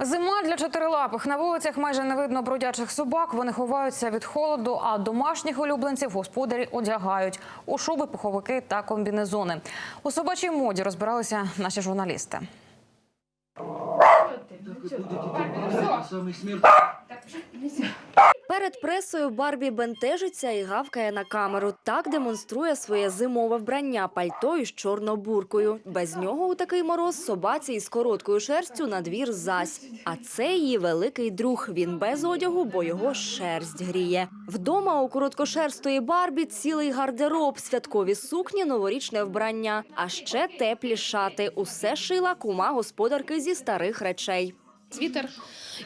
Зима для чотирилапих. На вулицях майже не видно бродячих собак. Вони ховаються від холоду, а домашніх улюбленців господарі одягають у шуби, пуховики та комбінезони. У собачій моді розбиралися наші журналісти. Перед пресою Барбі бентежиться і гавкає на камеру. Так демонструє своє зимове вбрання пальто із чорнобуркою. Без нього у такий мороз собаці із короткою шерстю на двір зась. А це її великий друг. Він без одягу, бо його шерсть гріє. Вдома у короткошерстої Барбі цілий гардероб, святкові сукні, новорічне вбрання, а ще теплі шати. Усе шила кума господарки зі старих речей свитер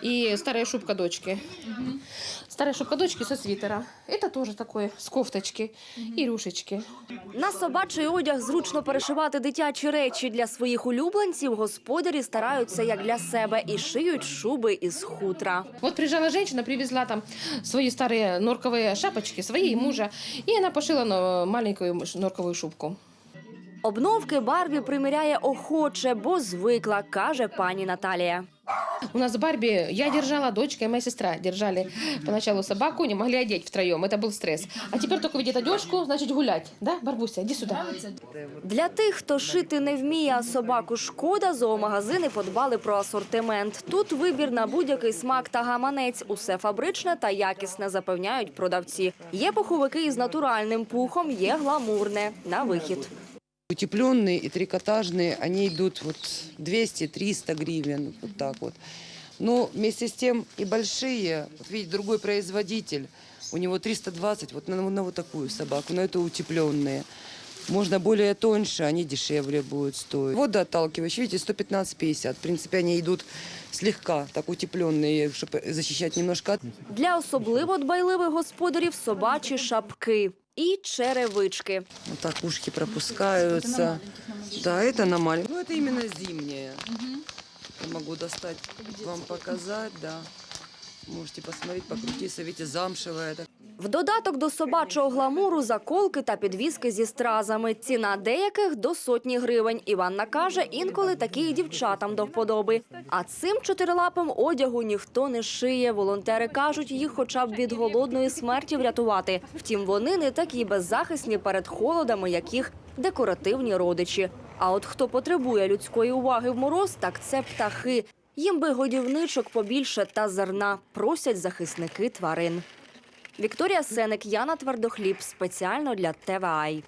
и старая шубка дочки. Старая шубка дочки со свитера. Это тоже такое, с кофточки и рюшечки. На собачий одяг зручно перешивати дитячі речі для своїх улюбленців. Господарі стараються як для себе і шиють шуби із хутра. Вот приезжала женщина, привезла там свои старые норковые шапочки, свои и мужа, и она пошила ну, маленькую ш- норковую шубку. Обновки Барбі приміряє охоче, бо звикла, каже пані Наталія. У нас Барби, я держала, дочка и моя сестра держали поначалу собаку, не могли одеть втроем, это был стресс. А теперь только видит одежку, значит гулять, да, Барбуся, иди сюда. Для тих, хто шити не вміє, а собаку шкода, зоомагазини подбали про асортимент. Тут вибір на будь-який смак та гаманець. Усе фабричне та якісне, запевняють продавці. Є пуховики із натуральним пухом, є гламурне на вихід. Утепленные и трикотажные, они идут вот 200-300 гривен, вот так вот. Но вместе с тем и большие, вот видите, другой производитель, у него 320 вот на, на вот такую собаку, но это утепленные. Можно более тоньше, они дешевле будут стоить. Водоотталкивающие, видите, 115-50. В принципе, они идут слегка так утепленные, чтобы защищать немножко от Для особливо дбайливих господарів собачі шапки і черевички. Вот так ушки пропускаются. Да, это на маленькую. Ну, это именно зимнее. Я могу достать, вам показать, да. Можете посмотреть, покрутиться. Видите, замшевая. В додаток до собачого гламуру заколки та підвіски зі стразами. Ціна деяких до сотні гривень. Іванна каже, інколи такі і дівчатам до вподоби. А цим чотирилапим одягу ніхто не шиє. Волонтери кажуть, їх хоча б від голодної смерті врятувати. Втім, вони не такі беззахисні перед холодами, як їх декоративні родичі. А от хто потребує людської уваги в мороз, так це птахи. Їм би годівничок побільше та зерна, просять захисники тварин. Вікторія Сеник, Яна Твердохліб. Спеціально для ТВАЙ.